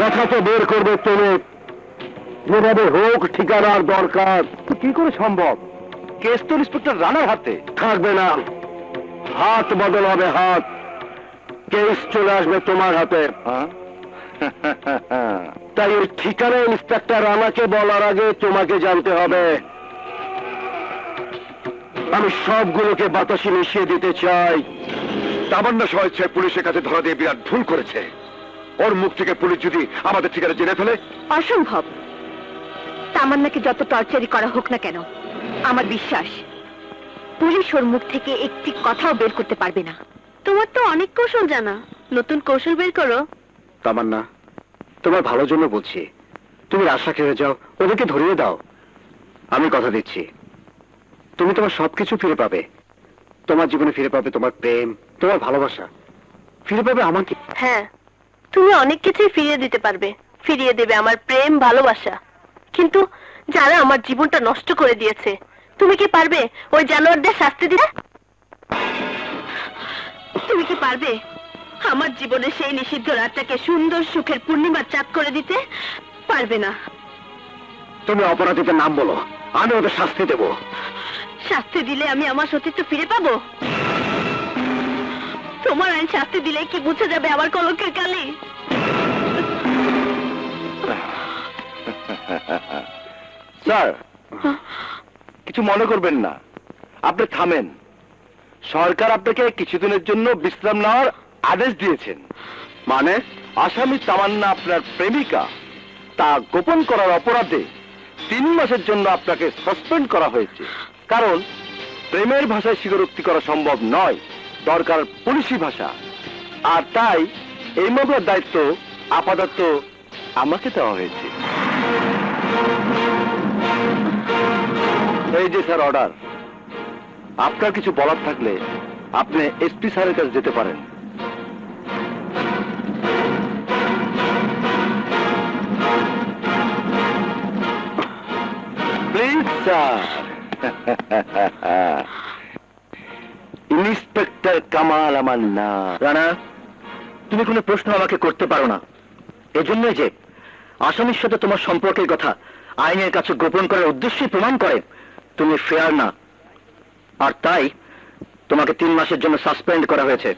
কথা তো বের করবে তুমি যেভাবে হোক ঠিকানার দরকার। কি করে সম্ভব? কেস তো ইন্সপেক্টর রানার হাতে। থাকবে না। হাত বদল হবে হাত। কেস চলে আসবে তোমার হাতে। হ্যাঁ? তাই ওই ঠিকানা ইন্সপেক্টর আমাকে বলার আগে তোমাকে জানতে হবে। আমি সবগুলোকে বাতাসে মিশিয়ে দিতে চাই। তামান্না স্বেচ্ছায় পুলিশের কাছে ধরা দিয়ে বিরাট ভুল করেছে। ওর মুখ থেকে পুলিশ যদি আমাদের ঠিকানা জেনে ফেলে? অসম্ভব। তামান্নাকে যত টর্চারই করা হোক না কেন আমার বিশ্বাস পুলিশ ওর মুখ থেকে একটি কথাও বের করতে পারবে না। তোমার তো অনেক কৌশল জানা। নতুন কৌশল বের করো। তামান্না তোমার ভালোর জন্য বলছি। তুমি রাস্তা খেয়ে যাও ওদেরকে ধরিয়ে দাও। আমি কথা দিচ্ছি। তুমি তোমার সবকিছু ফিরে পাবে। তোমার জীবনে ফিরে পাবে তোমার প্রেম তোমার ভালোবাসা। ফিরে পাবে আমাকে। হ্যাঁ। তুমি অনেক কিছুই ফিরিয়ে দিতে পারবে। ফিরিয়ে দেবে আমার প্রেম ভালোবাসা। কিন্তু যারা আমার জীবনটা নষ্ট করে দিয়েছে তুমি কি পারবে ওই জানোয়ারদের শাস্তি দিতে? তুমি কি পারবে আমার জীবনে সেই নিষিদ্ধ রাতটাকে সুন্দর সুখের পূর্ণিমার চাঁদ করে দিতে? পারবে না। তুমি অপরাধীদের নাম বলো। আমি ওদের শাস্তি দেবো। শাস্তি দিলে আমি আমার সতীত্ব ফিরে পাবো? তোমার আইন শাস্তি দিলে কি বুঝে যাবে আমার কলঙ্কের কালি? স্যার কিছু মনে করবেন না। আপনি থামেন। সরকার আপনাকে কিছুদিনের জন্য বিশ্রাম নেওয়ার আদেশ দিয়েছেন। মানে আসামি তামান্না আপনার প্রেমিকা তা গোপন করার অপরাধে তিন মাসের জন্য আপনাকে সাসপেন্ড করা হয়েছে। কারণ প্রেমের ভাষায় স্বীকারোক্তি করা সম্ভব নয়। দরকার পুলিশি ভাষা। আর তাই এই মামলার দায়িত্ব আপাতত আমাকে দেওয়া হয়েছে। এই যে স্যার অর্ডার, আপনার কিছু বলার থাকলে আপনি এসপি স্যারের কাছে যেতে পারেন। Please sir. ইন্সপেক্টর কামাল আমার না। রানা, তুমি কোনো প্রশ্ন আমাকে করতে পারো না। এজন্যই যে আসামির সাথে তোমার সম্পর্কের কথা আইনের কাছে গোপন করার উদ্দেশ্যই প্রমাণ করে, তুমি ফেয়ার না। আর তাই তোমাকে তিন মাসের জন্য সাসপেন্ড করা হয়েছে।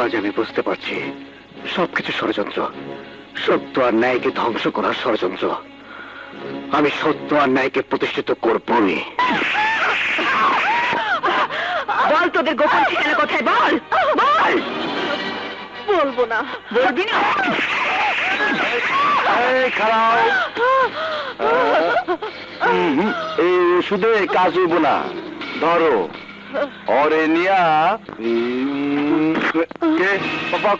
আজ আমি বুঝতে পারছি সবকিছু ষড়যন্ত্র। সত্য আর ন্যায়কে ধ্বংস করার ষড়যন্ত্র। আমি সত্য আর ন্যায়কে প্রতিষ্ঠিত করবই বল তোদের গোপন ঠিকানা কোথায় বল বল বলব না বলবি না এই খারাপ এই ওষুধে কাজ হইব না ধরো অরে নিয়া উম, কে বাবা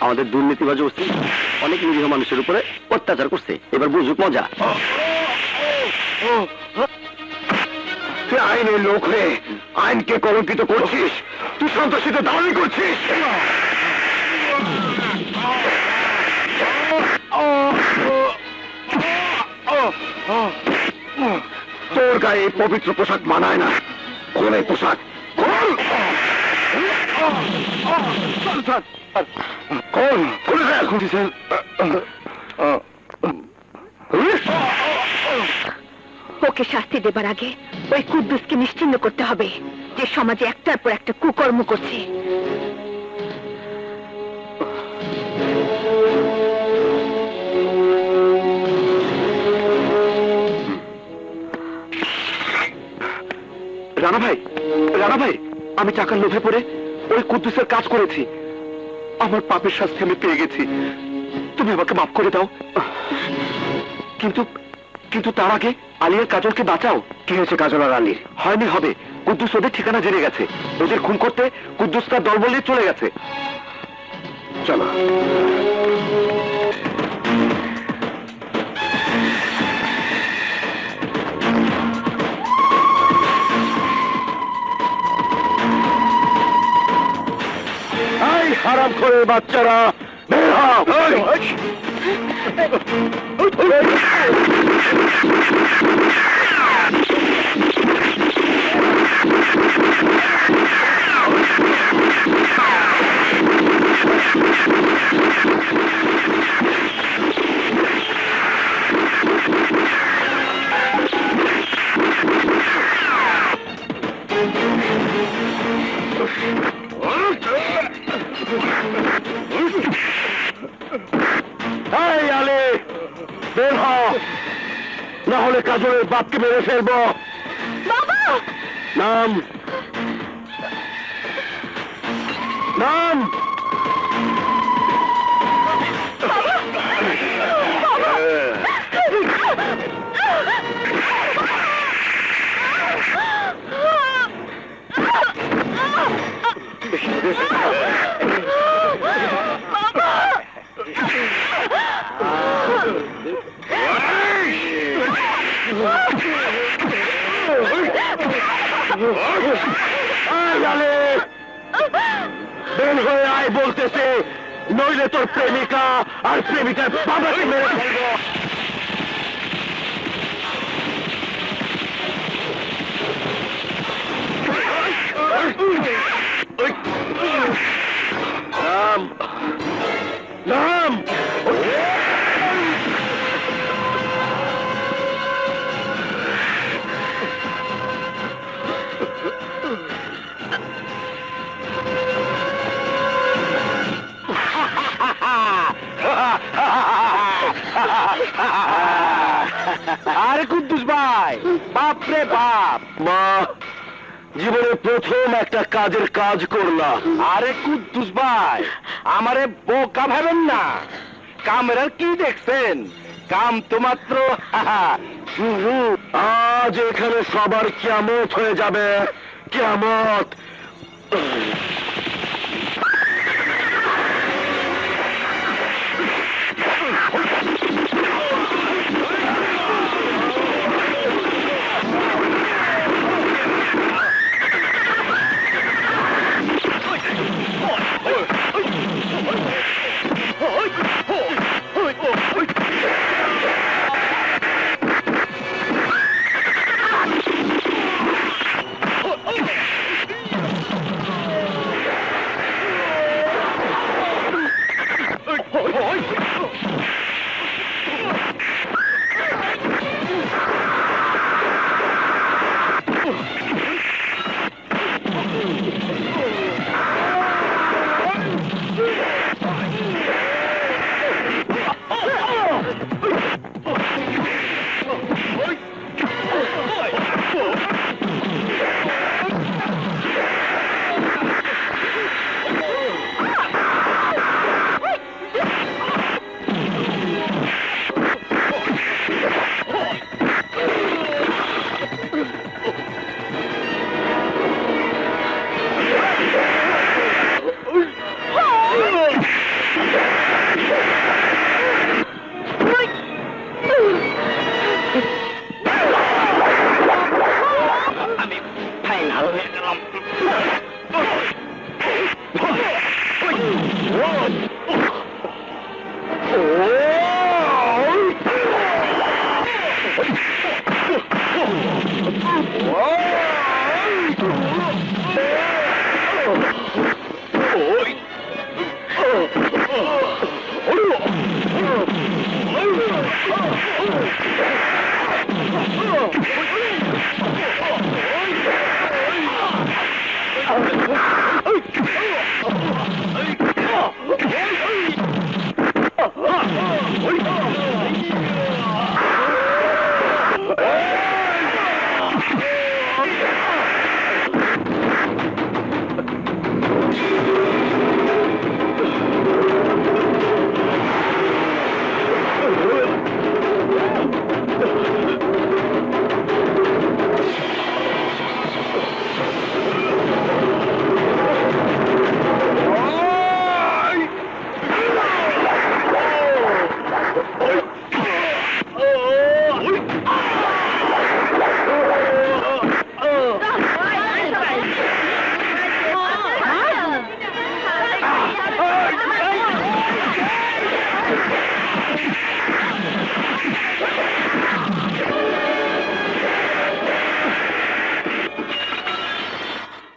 আমাদের দুর্নীতিবাজ অস্তি অনেক নিরীহ মানুষের উপরে অত্যাচার করছে। এবার বুঝুক মজা। আইনের লোক হয়ে আইনকে কলঙ্কিত করছিস, তুই সন্ত্রাসীতে দাবি করছিস। গায়ে এই পবিত্র পোশাক মানায় না। কোন এই পোশাক! কোন ওকে শাস্তি দেবার আগে ওই কুদ্দুসকে নিশ্চিন্ন করতে হবে যে সমাজে একটার পর একটা কুকর্ম করছে। রানা ভাই রানা ভাই আমি টাকার লোভে পড়ে ওই কুদ্দুসের কাজ করেছি। আমার পাপের শাস্তি আমি পেয়ে গেছি। তুমি আমাকে মাফ করে দাও। কিন্তু কিন্তু তার আগে আলিয়ার কাজলকে বাঁচাও। কি হয়েছে কাজল আর আলীর? হয়নি হবে। কুদ্দুস ওদের ঠিকানা জেনে গেছে। ওদের খুন করতে কুদ্দুস তার দল বলিয়ে চলে গেছে। চলো। হারাম করে বাচ্চারা বের এই! না হলে কাজলের বাপকে মেরে ফেলব। বাবা! নাম। নাম। নইলে তোর প্রেমিকা আর প্রেমিকার বাবাকে মেরে ফেলব। আরে কুদ্দুস ভাই বাপ রে বাপ। মা জীবনে প্রথম একটা কাজের কাজ করলাম। আরে কুদ্দুস ভাই আমারে বোকা ভাবেন না। কামের আর কি দেখছেন? কাম তো মাত্র শুরু। আজ এখানে সবার কিয়ামত হয়ে যাবে। কিয়ামত।